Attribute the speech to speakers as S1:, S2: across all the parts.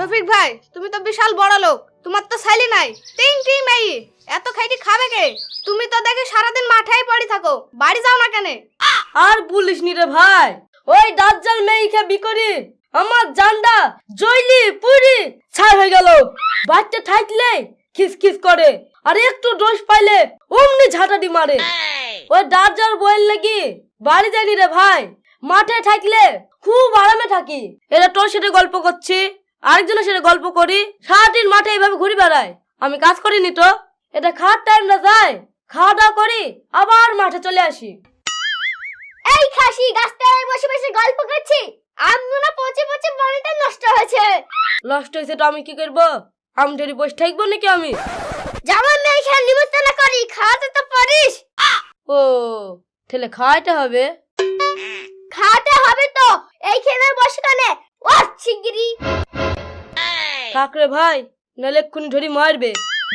S1: শফিক ভাই, তুমি তো বিশাল বড় লোক। তোমার তো ছেলে নাই। টিং টিং মাই? এত খাইটি খাবে কে? তুমি তো দেখি সারাদিন মাঠেই পড়ে থাকো। বাড়ি যাও না কেন?
S2: আর বলিস নি রে ভাই, ওই দাজ্জাল মেয়েকে বিকরি আমার জান্ডা জইলি পুরি, ছাই হয়ে গেল। বাচ্চা থাকলে খিস খিস করে, আর একটু দোষ পাইলে অমনি ঝাঁটাটি মারে। ওই দাজ্জাল বইয়ের লাগি বাড়ি যায়নি রে ভাই, মাঠে থাকলে খুব আরামে থাকি। এটা তোর সাথে গল্প করছি। আরেকজনের সাথে গল্প করি সারাদিন মাঠে এইভাবে ঘুরে বেড়াই আমি কাজ করিনি তো এটা খাওয়ার টাইম না যায়। খাওয়া দাওয়া করি আবার মাঠে চলে আসি।
S3: এই খাসি গাছতলায় বসে বসে গল্প করছি। আমগুলো পচে পচে বাড়িটা নষ্ট হয়েছে।
S2: লস্ট হয়েছে তো আমি কি করব? আমি ধরে বসে থাকব নাকি আমি?
S3: যেমন মেয়ে খেয়ে নিমন্ত্রণ করি খাওয়াতে তো পারিস।
S2: ও তাহলে খাওয়াইতে হবে?
S3: খাওয়াতে হবে তো এই খেয়ে বসে কানে ও শিগগিরি
S2: কাকরে ভাই নাহলে এক্ষুনি ধরি মারবে।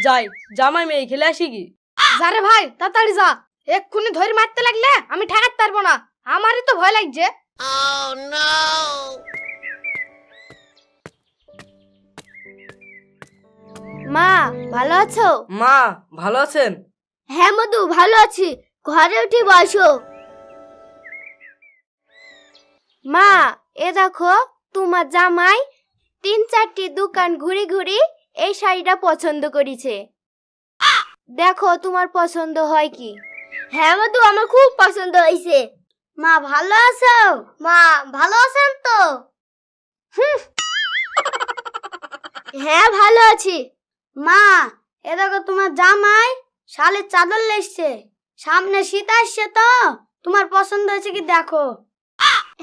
S2: যাই জামাই মেয়ে খেলে আসি কি?
S1: যারে ভাই তাড়াতাড়ি যা। এক্ষুনি ধরে মারতে লাগলে আমি ঠেকাতে পারব না। আমারই তো ভয় লাগছে।
S3: মা ভালো আছো?
S2: মা ভালো আছেন?
S3: হ্যাঁ মধু ভালো আছি। ঘরে উঠে বসো। মা এ দেখো তোমার জামাই তিন চারটি দোকান ঘুরে ঘুরে এই শাড়িটা পছন্দ করেছে। দেখো, তোমার পছন্দ হয় কি? হ্যাঁ মধু, আমার খুব পছন্দ হয়েছে। মা, ভালো আছো? মা, ভালো আছেন তো। হ্যাঁ ভালো আছি। মা, এ দেখো তোমার জামাই শালের চাদর লেসছে। সামনে শীত আসছে তো, তোমার পছন্দ হয়েছে কি দেখো।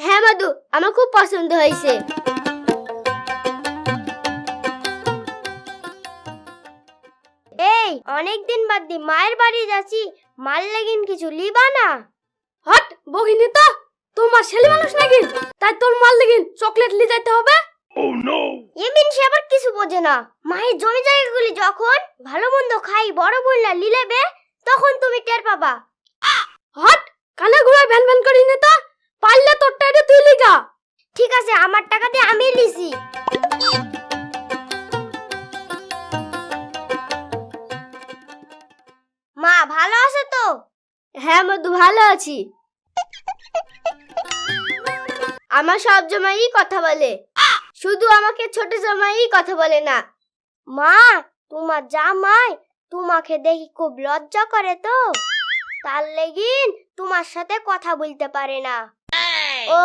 S3: হ্যাঁ মাদু আমার খুব পছন্দ হয়েছে। এই অনেক দিন বাদ দি মায়ের বাড়ি যাচ্ছি মাল লাগিন কিছু লিবা না।
S1: হট বগিনি তো তোমার ছেলে মানুষ নাকি? তাই তোর মাল দেখিন চকলেট নিয়ে যাইতে হবে?
S3: এমিন সে আবার কিছু বোঝে না। মায়ের জমি জায়গাগুলি যখন ভালো মন্দ খাই বড় বললা লিলেবে তখন তুমি টের পাবা।
S1: হট কানে ঘুরে ভ্যান ভ্যান করি নি তো পারলে তোর টাইটা তুই লিগা।
S3: ঠিক আছে আমার টাকা দিয়ে আমি লিছি। হ্যাঁ মধু, ভালো আছি। আমার সব জামাই কথা বলে। শুধু আমাকে ছোট জামাই কথা বলে না। মা, তোমার জামাই তোমাকে দেখি খুব লজ্জা করে তো। তার লেগিন তোমার সাথে কথা বলতে পারে না। ও,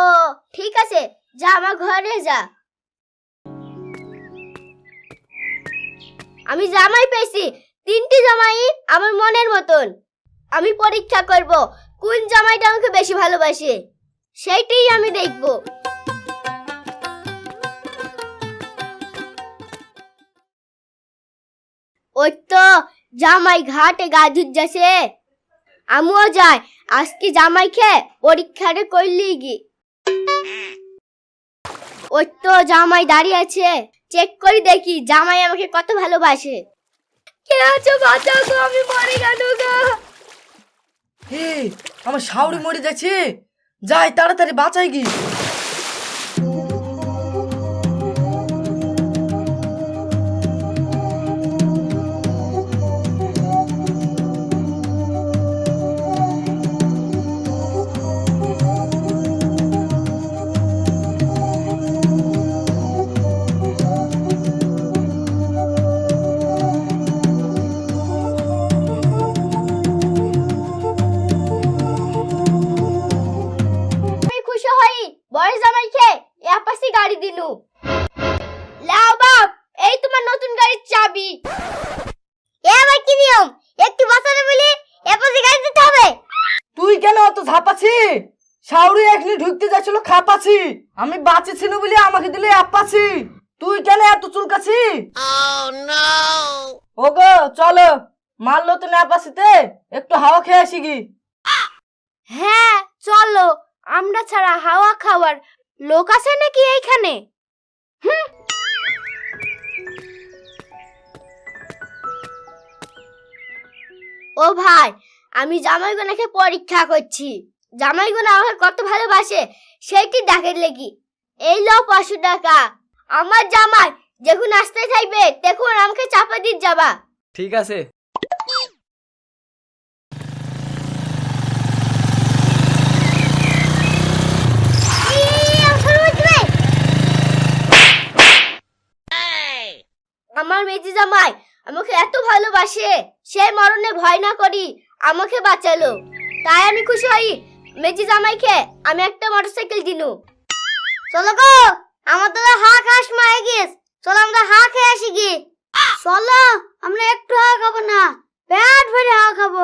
S3: ঠিক আছে, যা আমার ঘরে যা। আমি জামাই পেয়েছি, তিনটি জামাই আমার মনের মতন। আমি পরীক্ষা করব কোন জামাইটা আমাকে বেশি ভালোবাসে? সেইটাই আমি দেখব। ওই তো জামাই ঘাটে গা যাচ্ছে। আমিও যাই, আজকে জামাই খেয়ে পরীক্ষাটা করলি গি ওই তো জামাই দাঁড়িয়ে আছে চেক করে দেখি জামাই আমাকে কত ভালোবাসে। কে আছো বাঁচাও আমি মরে গেল গো।
S2: হে আমার শাওরি মরে যাচ্ছে। যাই তাড়াতাড়ি বাঁচাই কি শাউরি এখনি ঢুকতে যাচ্ছিল খাপাছি। আমি বাঁচেছিল বলে আমাকে দিলে আপাছি তুই কেন এত চুলকাছি? ওগো চলো। মারলো তো ন্যাপাসিতে একটু হাওয়া খেয়ে আসি কি
S3: হ্যাঁ চলো। আমরা ছাড়া হাওয়া খাওয়ার লোক আছে নাকি এইখানে? হুম। ও ভাই আমি জামাইগোনাকে পরীক্ষা করছি। জামাইগোনা আমাকে কত ভালোবাসে সেইটি ডাকের লেগি। এই লো পাঁচশো টাকা। আমার জামাই যখন আসতে থাকবে দেখুন আমাকে চাপা দিয়ে যাবা।
S4: ঠিক আছে।
S3: আমার মেজি জামাই আমাকে এত ভালোবাসে সে মরণে ভয় না করি আমাকে বাঁচালো। তাই আমি খুশি হই মেজি জামাইকে আমি একটা মোটরসাইকেল দিনু। চলো গো, আমার দাদা হা খাস মায়ে গিয়েছ। চলো আমরা হা খেয়ে আসি গি চলো, আমরা একটু হা খাব না, পেট ভরে হা খাব।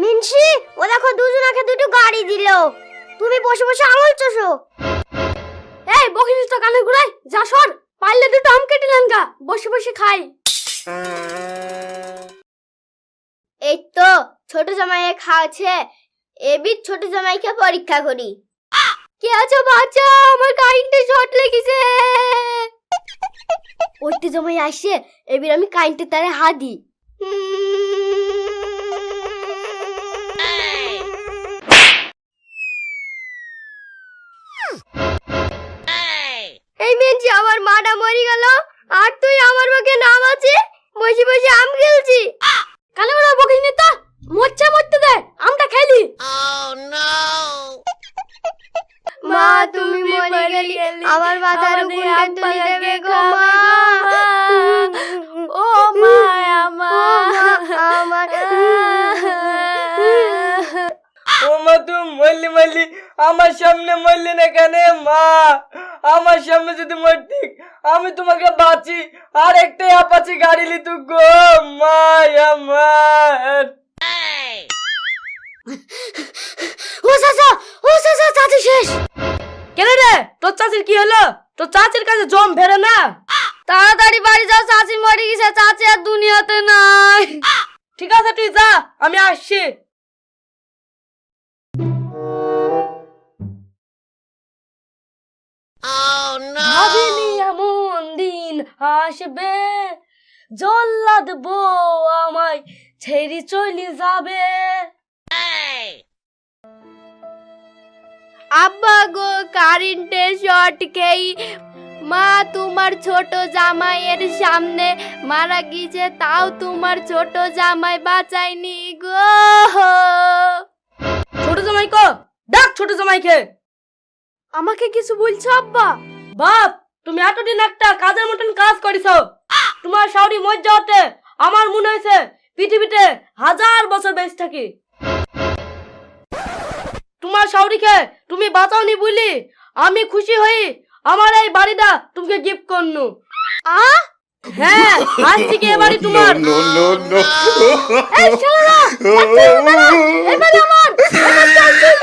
S3: মিনসি, ও দেখো দুজনাকে দুটো গাড়ি দিলো। তুমি বসে বসে আঙুল চষো।
S1: এই, বকিস তো কানে ঘুরাই যা সর, পারলে দুটো আম কেটে নেন গা, বসে বসে খাই।
S3: এই তো ছোট এবির ছোট জামাইকে পরীক্ষা করি। কে আছো আমার কারেন্টে শর্ট লেগেছে। জামাই আসে আমি তারে দিই। আমার মাটা মরে গেল, আর তুই আমার মুখে নাম আছে বসে বসে আম খেলছি।
S1: কানে ঘুরা বকিস নি তো। মরছে মরতে দে আমটা খেলি।
S3: মা তুমি মরে গেলি। আমার মাথার উপরে তুলি দেবে গো মা।
S4: মরলি মরলি আমার সামনে মরলি না কেন মা? আমার সামনে যদি মরতি আমি তোমাকে বাঁচি আর একটাই আপাচি গাড়ি লিতু গো মা আমার
S3: ও চাচা ও চাচা চাচি শেষ।
S2: কেন রে? তোর চাচির কি হলো? তোর চাচির কাছে জম ভেড়ে না?
S1: তাড়াতাড়ি বাড়ি যাও চাচি মরে গেছে চাচি আর দুনিয়াতে নাই।
S2: ঠিক আছে তুই যা আমি আসছি। আসবে জল্লাদ বউ আমায় ছেড়ে চলে যাবে।
S3: আব্বা গো কারেন্টে শর্ট খেই মা তোমার ছোট জামাইয়ের সামনে মারা গিয়েছে তাও তোমার ছোট জামাই বাঁচায়নি গো।
S2: ছোট জামাই কো? ডাক ছোট জামাইকে।
S3: আমাকে কিছু বলছো আব্বা?
S2: বাপ তুমি এতদিন একটা কাজের মতন কাজ করেছ। তোমার শাওরি মজ্জা হতে আমার মনে হয়েছে পৃথিবীতে হাজার বছর বেঁচে থাকি। তোমার শাওরিকে তুমি বাঁচাওনি বলি আমি খুশি হই আমার এই বাড়িটা তোমাকে গিফট করনু।
S3: আ?
S2: হ্যাঁ আজ থেকে এ বাড়ি তোমার।
S5: No, no, no.
S3: এবারে আমার। এবার চল চল